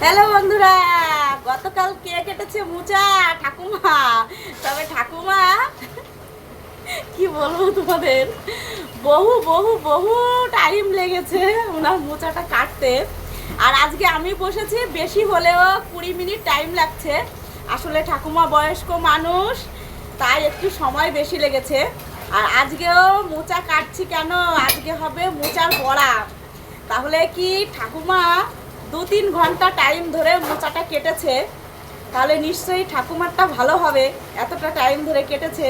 Hello বন্ধুরা। গতকাল কে কেটেছে মুচা ঠাকুমা। তবে ঠাকুমা, কি বলব তোমাদের? বহু বহু বহু টাইম লেগেছে ওনার মোচাটা কাটতে। আর আজকে আমি বসেছি, বেশি হলেও কুড়ি মিনিট টাইম লাগছে। আসলে ঠাকুমা বয়স্ক মানুষ, তাই একটু সময় বেশি লেগেছে। আর আজকেও মোচা কাটছি কেন? আজকে হবে মোচার বড়া। তাহলে কি ঠাকুমা দু তিন ঘণ্টা টাইম ধরে মোচাটা কেটেছে, তাহলে নিশ্চয়ই ঠাকুমারটা ভালো হবে। এতটা টাইম ধরে কেটেছে।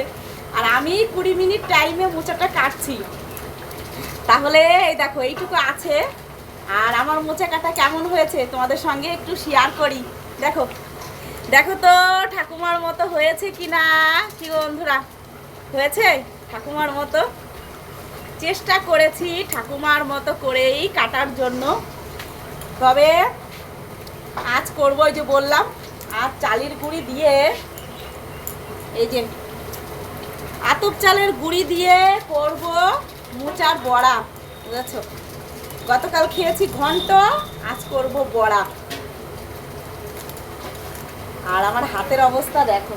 আর আমি কুড়ি মিনিট টাইমে মোচাটা কাটছি। তাহলে এই দেখো, এইটুকু আছে। আর আমার মোচা কাটা কেমন হয়েছে তোমাদের সঙ্গে একটু শেয়ার করি। দেখো দেখো তো ঠাকুমার মতো হয়েছে কি না কি বন্ধুরা? হয়েছে? ঠাকুমার মতো? চেষ্টা করেছি ঠাকুমার মতো করেই কাটার জন্য। তবে আজ করব ওই যে বললাম আজ চালের গুঁড়ি দিয়ে, এই যে আতপ চালের গুঁড়ি দিয়ে করব মোচার বড়া, বুঝেছ? গতকাল খেয়েছি ঘন্ট, আজ করব বড়া। আর আমার হাতের অবস্থা দেখো।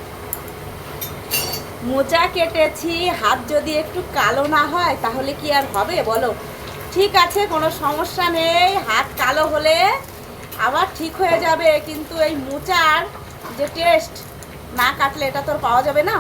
মোচা কেটেছি, হাত যদি একটু কালো না হয়, তাহলে কি আর হবে বলো? ঠিক আছে, কোনো সমস্যা নেই। হাত কালো হলে আবার ঠিক হয়ে যাবে, কিন্তু এই মোচার যে টেস্ট না কাটলে এটা তোর পাওয়া যাবে না।